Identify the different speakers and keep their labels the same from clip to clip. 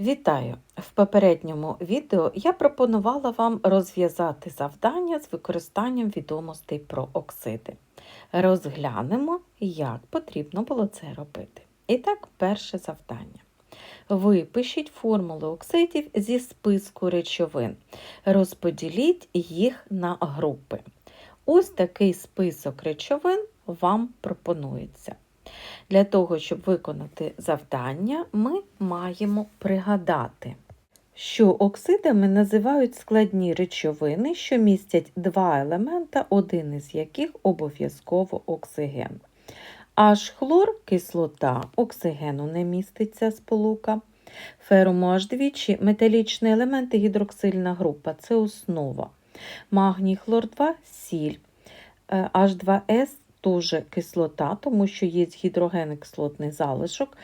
Speaker 1: Вітаю! В попередньому відео я пропонувала вам розв'язати завдання з використанням відомостей про оксиди. Розглянемо, як потрібно було це робити. І так, перше завдання. Випишіть формули оксидів зі списку речовин. Розподіліть їх на групи. Ось такий список речовин вам пропонується. Для того, щоб виконати завдання, ми маємо пригадати, що оксидами називають складні речовини, що містять два елемента, один із яких обов'язково оксиген. Аж хлор кислота, оксигену не міститься сполука. Ферум аж двічі металічні елементи гідроксильна група це основа. Магній хлор 2 сіль. Е, H2S теж кислота, тому що є гідрогенний кислотний залишок.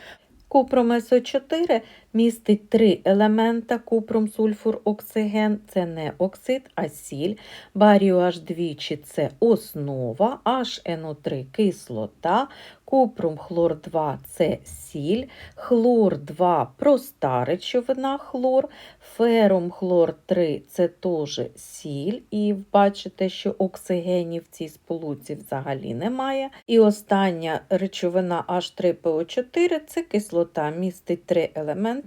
Speaker 1: Купром СО4 містить три елемента купром, сульфур, оксиген. Це не оксид, а сіль. Барію H2 це основа, HNO3 кислота, купрум хлор 2 це сіль, хлор 2 проста речовина хлор, ферум хлор 3 це теж сіль. І бачите, що оксигенів в цій сполуці взагалі немає. І остання речовина H3PO4 це кислота, містить три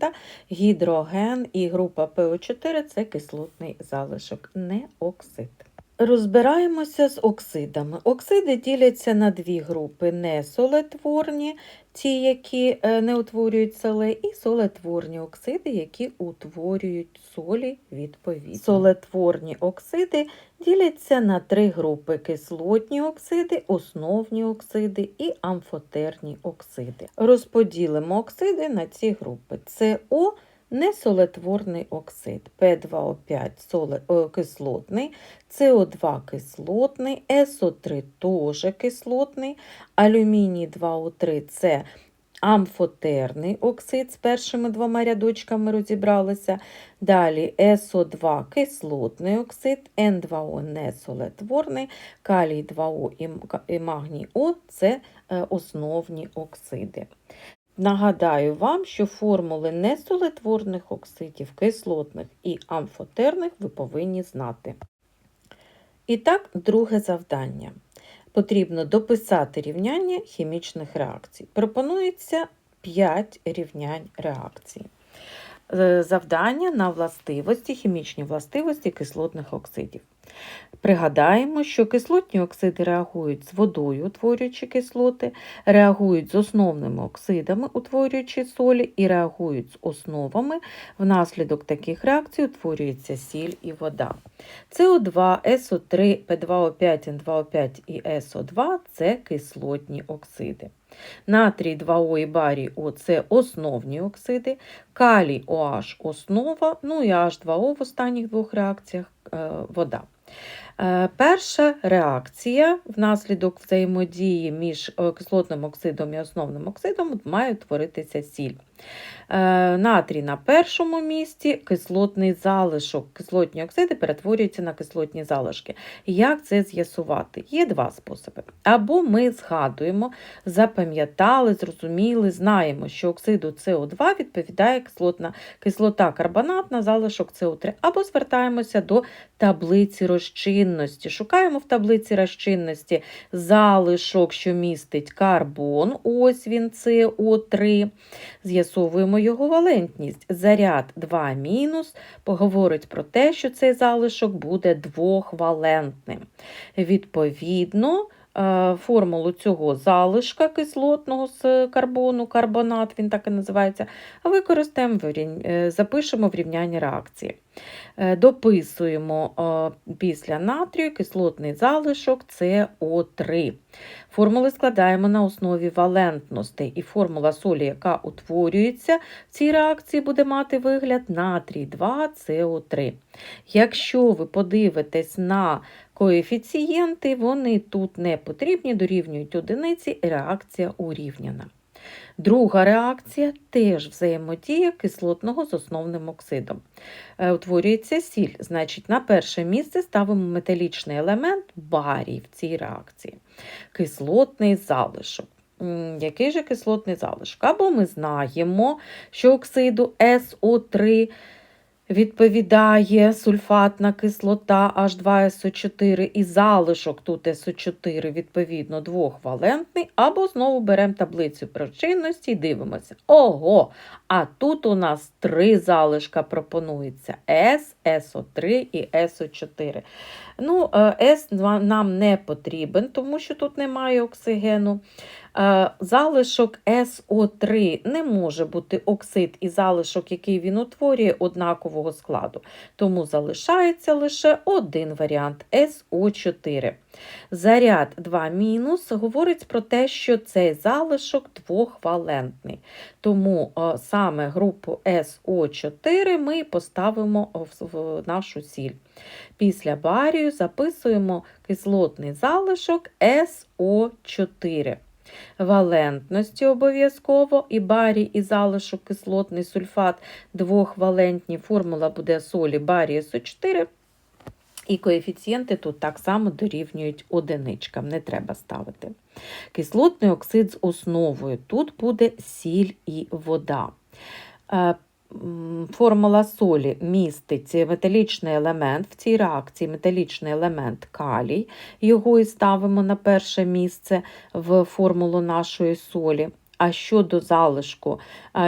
Speaker 1: елемента гідроген і група ПО4 це кислотний залишок, не оксид. Розбираємося з оксидами. Оксиди діляться на дві групи: несолетворні, ті, які е, не утворюють соле, і солетворні оксиди, які утворюють солі відповідно. Солетворні оксиди діляться на три групи: кислотні оксиди, основні оксиди і амфотерні оксиди. Розподілимо оксиди на ці групи. СО несолетворний оксид, П2O5 кислотний, СО2 кислотний, СО3 теж кислотний, алюміній 2О3 це амфотерний оксид з першими двома рядочками розібралися. Далі СО2 кислотний оксид, Н2O несолетворний, калій 2О і магній О це е, основні оксиди. Нагадаю вам, що формули несолетворних оксидів, кислотних і амфотерних ви повинні знати. І так, друге завдання. Потрібно дописати рівняння хімічних реакцій. Пропонується 5 рівнянь реакцій. Е, Завдання на властивості, хімічні властивості кислотних оксидів. Пригадаємо, що кислотні оксиди реагують з водою, утворюючи кислоти, реагують з основними оксидами, утворюючи солі, і реагують з основами. Внаслідок таких реакцій утворюється сіль і вода. СО2, СО3, П2O5, Н2O5 і СО2 це кислотні оксиди. Натрій 2О і барій О це основні оксиди, калій OH основа, ну і H2O в останніх двох реакціях е, вода. Е, Перша реакція внаслідок взаємодії між е, кислотним оксидом і основним оксидом має творитися сіль. Е, Натрій на першому місці, кислотний залишок. Кислотні оксиди перетворюються на кислотні залишки. Як це з'ясувати? Є два способи. Або ми згадуємо, запам'ятали, зрозуміли, знаємо, що оксиду СО2 відповідає кислотна, кислота карбонатна, залишок СО3, або звертаємося до таблиці розчинності. Шукаємо в таблиці розчинності залишок, що містить карбон, ось він СО3. З'ясовуємо його валентність. Заряд 2 мінус поговорить про те, що цей залишок буде двохвалентним. Відповідно, е, формулу цього залишка кислотного з карбону, карбонат, він так і називається, використаємо, е, запишемо в рівнянні реакції. Е, Дописуємо після натрію кислотний залишок СО3. Формули складаємо на основі валентностей, і формула солі, яка утворюється в цій реакції, буде мати вигляд натрій 2СО3. Якщо ви подивитесь на коефіцієнти, вони тут не потрібні, дорівнюють одиниці, і реакція урівняна. Друга реакція теж взаємодія кислотного з основним оксидом. Е, Утворюється сіль, значить, на перше місце ставимо металічний елемент барій в цій реакції. Кислотний залишок. який же кислотний залишок. Або ми знаємо, що оксиду СО3 відповідає сульфатна кислота H2SO4 і залишок тут СО4, відповідно, двохвалентний, або знову беремо таблицю причинності і дивимося. Ого! А тут у нас три залишка пропонується: С, СО3 і СО4. Ну, е, С нам не потрібен, тому що тут немає оксигену. Е, Залишок СО3 не може бути оксид і залишок, який він утворює однакового складу. Тому залишається лише один варіант СО4. Заряд 2 мінус говорить про те, що цей залишок двохвалентний. Тому е, саме групу СО4 ми поставимо в- нашу сіль. Після барію записуємо кислотний залишок СО4. Валентності обов'язково і барій, і залишок кислотний сульфат двохвалентні. Формула буде солі барія СО4. І коефіцієнти тут так само дорівнюють одиничкам, не треба ставити. Кислотний оксид з основою. Тут буде сіль і вода. Формула солі містить металічний елемент. В цій реакції металічний елемент калій. Його і ставимо на перше місце в формулу нашої солі. А щодо залишку,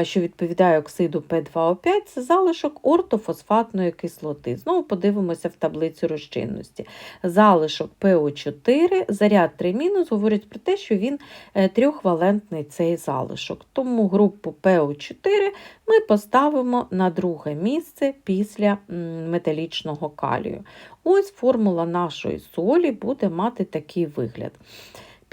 Speaker 1: що відповідає оксиду П2О5, це залишок ортофосфатної кислоти. Знову подивимося в таблицю розчинності. Залишок ПО4, заряд 3 говорить про те, що він е, трьохвалентний цей залишок. Тому групу ПО4 ми поставимо на друге місце після металічного калію. Ось формула нашої солі буде мати такий вигляд.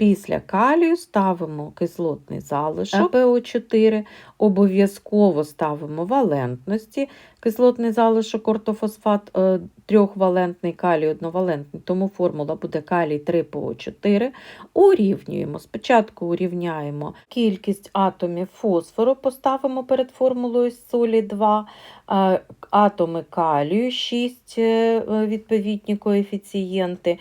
Speaker 1: Після калію ставимо кислотний залишок ПО4, обов'язково ставимо валентності. Кислотний залишок ортофосфат е, трьохвалентний, калій одновалентний, тому формула буде калій 3 ПО4. Урівнюємо. Спочатку урівняємо кількість атомів фосфору, поставимо перед формулою солі 2, е, атоми калію 6 е, відповідні коефіцієнти.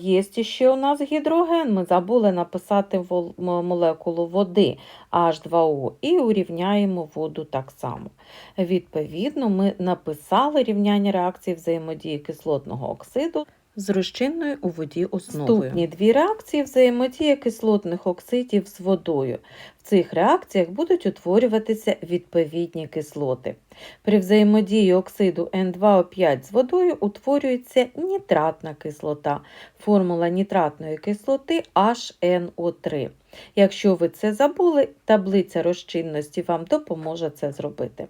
Speaker 1: Є ще у нас гідроген. Ми забули написати молекулу води H2O і урівняємо воду так само. Відповідно, ми написали рівняння реакції взаємодії кислотного оксиду з розчинною у воді основою. Ступні дві реакції взаємодія кислотних оксидів з водою. В цих реакціях будуть утворюватися відповідні кислоти. При взаємодії оксиду N2O5 з водою утворюється нітратна кислота. Формула нітратної кислоти HNO3. Якщо ви це забули, таблиця розчинності вам допоможе це зробити.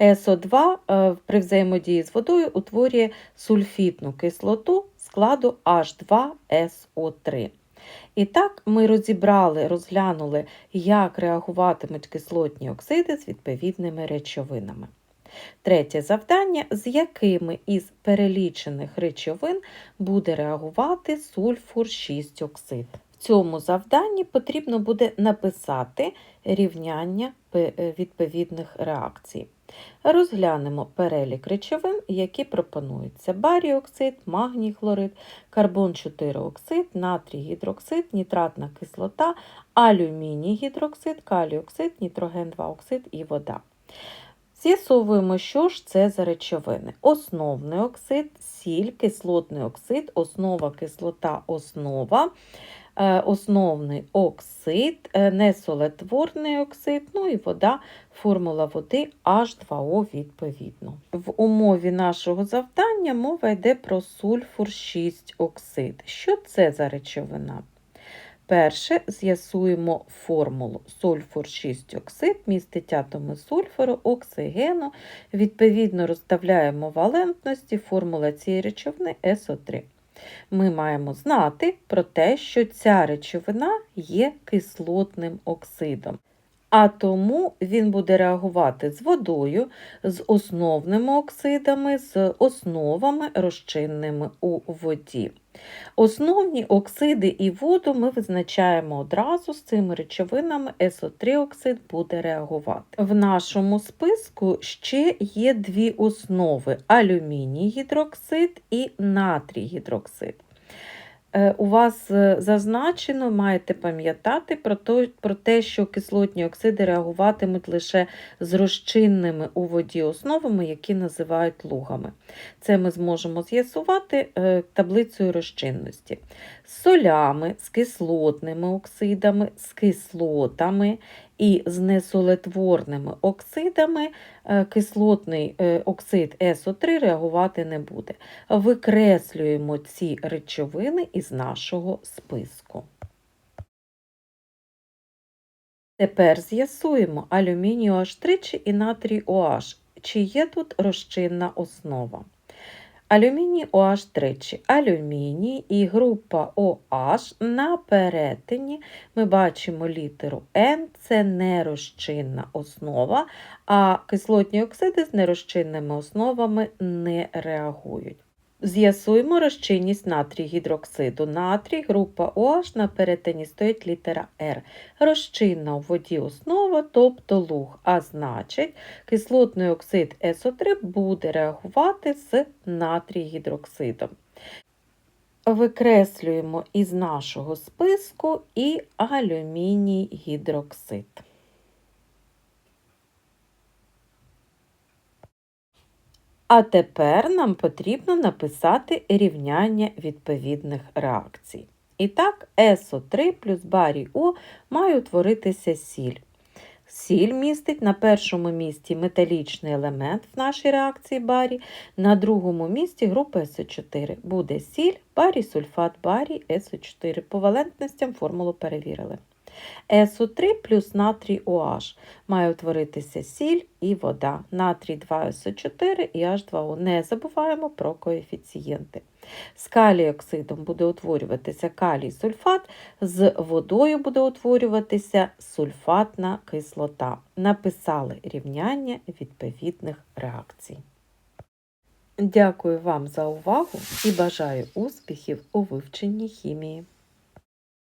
Speaker 1: СО2 е, при взаємодії з водою утворює сульфітну кислоту складу H2SO3. І так ми розібрали, розглянули, як реагуватимуть кислотні оксиди з відповідними речовинами. Третє завдання, з якими із перелічених речовин буде реагувати сульфур 6 оксид. В цьому завданні потрібно буде написати рівняння е, відповідних реакцій. Розглянемо перелік речовин, які пропонуються: барій оксид, магній хлорид, карбон 4 оксид, натрій гідроксид, нітратна кислота, алюміній гідроксид, калій оксид, нітроген 2 оксид і вода. З'ясовуємо, що ж це за речовини. Основний оксид, сіль, кислотний оксид, основа кислота, основа, основний оксид, е, несолетворний оксид, ну і вода, формула води H2O відповідно. В умові нашого завдання мова йде про сульфур 6 оксид. Що це за речовина? Перше, з'ясуємо формулу. Сульфур 6 оксид містить атоми сульфуру, оксигену. Відповідно, розставляємо валентності, формула цієї речовини СО3. Ми маємо знати про те, що ця речовина є кислотним оксидом. А тому він буде реагувати з водою, з основними оксидами, з основами розчинними у воді. Основні оксиди і воду ми визначаємо одразу з цими речовинами СО3 оксид буде реагувати. В нашому списку ще є дві основи: алюміній гідроксид і натрій гідроксид. Е, у вас е, зазначено, маєте пам'ятати про, то- про те, що кислотні оксиди реагуватимуть лише з розчинними у воді основами, які називають лугами. Це ми зможемо з'ясувати е, таблицею розчинності. З солями, з кислотними оксидами, з кислотами і з несолетворними оксидами е, кислотний е, оксид СО3 реагувати не буде. Викреслюємо ці речовини із нашого списку. Тепер з'ясуємо алюміній OH3 чи і натрій OH. Чи є тут розчинна основа? Алюміній OH тричі. Алюміній і група OH на перетині ми бачимо літеру N, це нерозчинна основа, а кислотні оксиди з нерозчинними основами не реагують. З'ясуємо розчинність натрій гідроксиду. Натрій, група OH, на перетині стоїть літера R. Розчинна у воді основа, тобто луг, а значить, кислотний оксид СО3 буде реагувати з натрій гідроксидом. Викреслюємо із нашого списку і алюміній гідроксид. А тепер нам потрібно написати рівняння відповідних реакцій. І так, СО3 плюс барій О має утворитися сіль. Сіль містить на першому місці металічний елемент в нашій реакції барій, на другому місці група СО4. Буде сіль, барій, сульфат, барій, СО4. По валентностям формулу перевірили. СО3 плюс натрій OH. Має утворитися сіль і вода. Натрій 2СО4 і H2O. Не забуваємо про коефіцієнти. З калій-оксидом буде утворюватися калій-сульфат, з водою буде утворюватися сульфатна кислота. Написали рівняння відповідних реакцій. Дякую вам за увагу і бажаю успіхів у вивченні хімії.